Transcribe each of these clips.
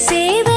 Receba.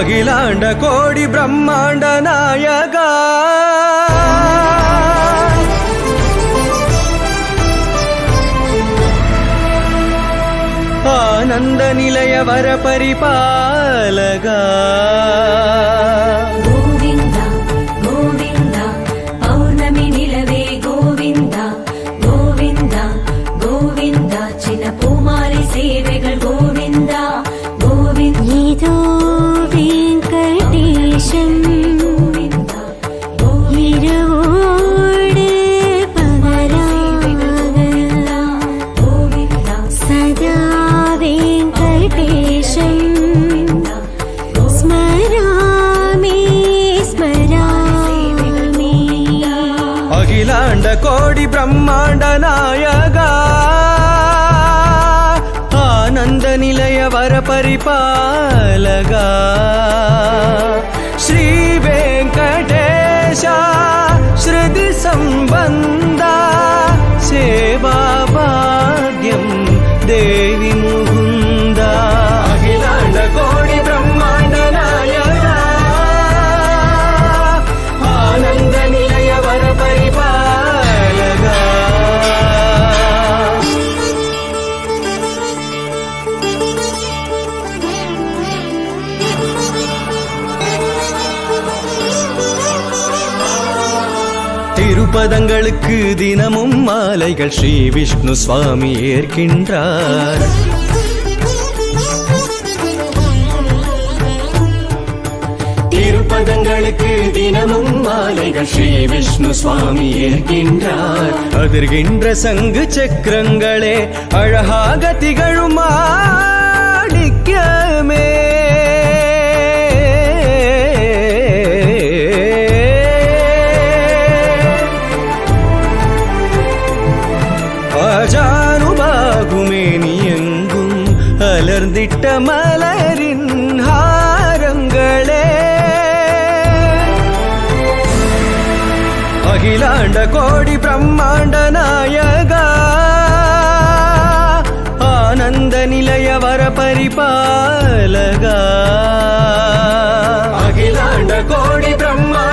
அகிலாண்ட கோடி பிரம்மாண்ட நாயகா ஆனந்த நிலைய வர பரிபாலகா அண்டாண்ட கோடி பிரம்மாண்ட நாயகா ஆனந்த நிலைய வர பரிபாலகா ஸ்ரீ வெங்கடேஷா ஸ்ருதி சம்பந்த திருப்பதங்களுக்கு தினமும் மாலைகள் ஸ்ரீ விஷ்ணு சுவாமி ஏற்கின்றார். திருப்பதங்களுக்கு தினமும் மாலைகள் ஸ்ரீ விஷ்ணு சுவாமி ஏற்கின்றார். அதிர்கின்ற சங்கு சக்கரங்களே அழகாக திகழுமா ஆஜானுபாகுமே நீ எங்கும் அலர்ந்திட்ட மலரின் ஹாரங்களே அகிலாண்ட கோடி பிரம்மாண்ட நாயகா ஆனந்த நிலைய வர பரிபாலகா அகிலாண்ட கோடி பிரம்மா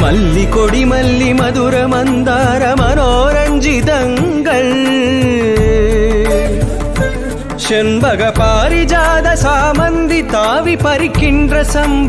மல்லி கொடி மல்லி மதுர மந்தார மனோரஞ்சிதங்கள். செண்பக பாரிஜாத சாமந்தி தாவி பறிக்கின்ற சம்ப